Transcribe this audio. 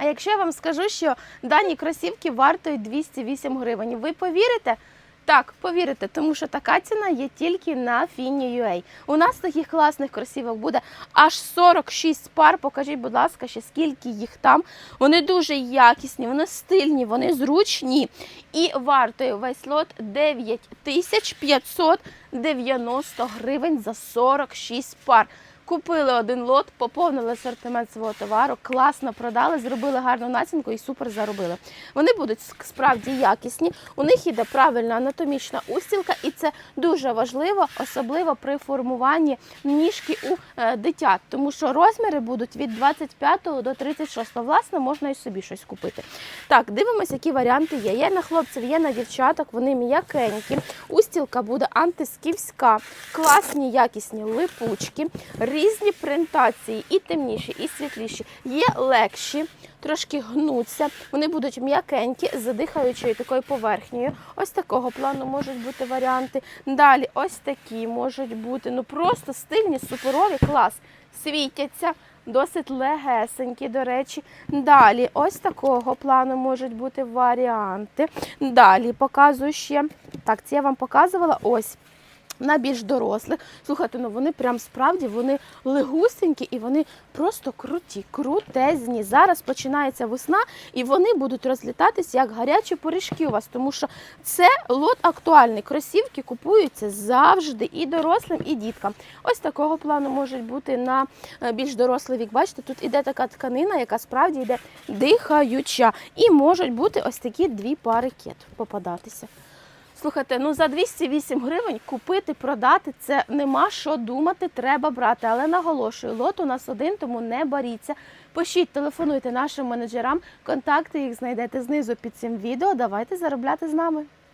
А якщо я вам скажу, що дані кросівки вартують 208 гривень, ви повірите? Так, повірите, тому що така ціна є тільки на Фіні.ua. У нас таких класних кросівок буде аж 46 пар. Покажіть, будь ласка, ще скільки їх там. Вони дуже якісні, вони стильні, вони зручні. І вартує весь лот 9590 гривень за 46 пар. Купили один лот, поповнили асортимент свого товару, класно продали, зробили гарну націнку і супер заробили. Вони будуть справді якісні. У них іде правильна анатомічна устілка, і це дуже важливо, особливо при формуванні ніжки у е, дитят, тому що розміри будуть від 25 до 36. Власне, можна і собі щось купити. Так, дивимося, які варіанти є. Є на хлопців, є на дівчаток, вони м'якенькі. Устілка буде антисківська, класні якісні липучки, різні принтації, і темніші, і світліші. Є легші, трошки гнуться. Вони будуть м'якенькі, задихаючою такою поверхнею. Ось такого плану можуть бути варіанти. Далі ось такі можуть бути. Ну просто стильні, суперові, клас. Світяться. Досить легесенькі, до речі. Далі, ось такого плану можуть бути варіанти. Далі показую ще. Так, це я вам показувала ось. На більш дорослих. Слухайте, ну вони прям справді вони легусенькі і вони просто круті, крутезні. Зараз починається весна, і вони будуть розлітатись як гарячі пиріжки у вас, тому що це лот актуальний. Кросівки купуються завжди і дорослим, і діткам. Ось такого плану можуть бути на е, більш дорослий вік. Бачите, тут іде така тканина, яка справді йде дихаюча. І можуть бути ось такі дві пари кет попадатися. Слухайте, ну за 208 гривень купити, продати це нема що думати, треба брати. Але наголошую, лот у нас один, тому не боріться. Пишіть, телефонуйте нашим менеджерам, контакти їх знайдете знизу під цим відео. Давайте заробляти з нами.